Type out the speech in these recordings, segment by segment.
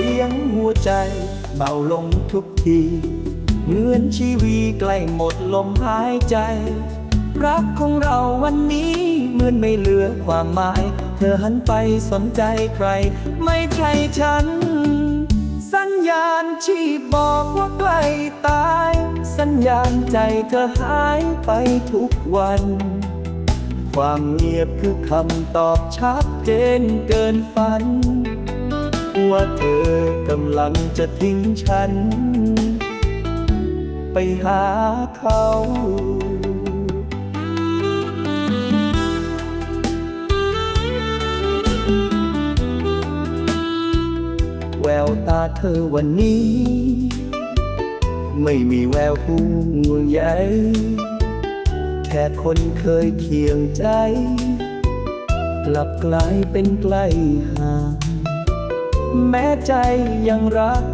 สียงหัวใจเบาลงทุกที เหมือนชีวีใกล้หมดลมหายใจ รักของเราวันนี้เหมือนไม่เหลือความหมาย เธอหันไปสนใจใคร ไม่ใช่ฉัน สัญญาณชีพบอกว่าใกล้ตาย สัญญาณใจเธอหายไปทุกวันความเงียบคือคำตอบชัดเจนเกินฝัน ว่าเธอกำลังจะทิ้งฉัน ไปหาเขาแววตาเธอวันนี้ ไม่มีแววห่วงใยแค่คนเคยเคียงใจ กลับกลายเป็นใกล้ห่าง แม้ใจยังรัก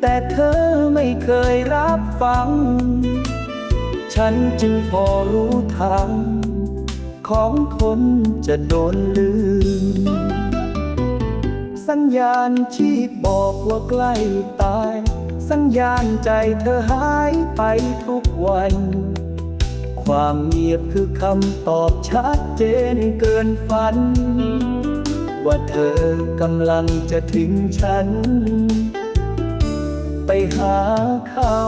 แต่เธอไม่เคยรับฟัง ฉันจึงพอรู้ทาง ของคนจะโดนลืม สัญญาณที่บอกว่าใกล้ตาย สัญญาณใจเธอหายไปทุกวันความเงียบคือคำตอบชัดเจนเกินฝัน ว่าเธอกำลังจะทิ้งฉัน ไปหาเขา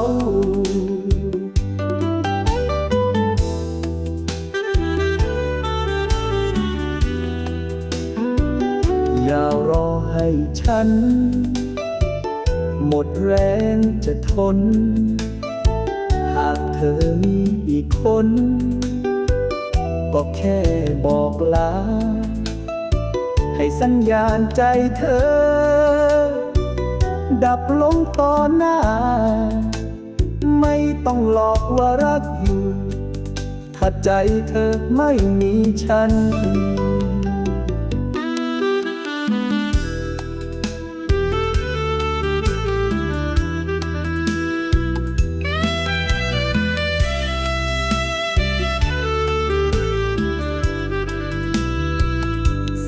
อย่ารอให้ฉัน หมดแรงจะทน หากเธอมีอีกคน ก็แค่บอกลา ให้สัญญาณใจเธอ ดับลงต่อหน้า ไม่ต้องหลอกว่ารักอยู่ ถ้าใจเธอไม่มีฉัน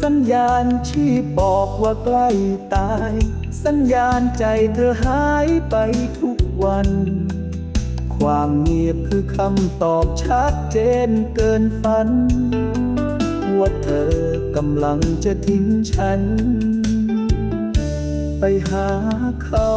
สัญญาณที่บอกว่าใกล้ตาย สัญญาณใจเธอหายไปทุกวัน ความเงียบคือคำตอบชัดเจนเกินฝัน ว่าเธอกำลังจะทิ้งฉัน ไปหาเขา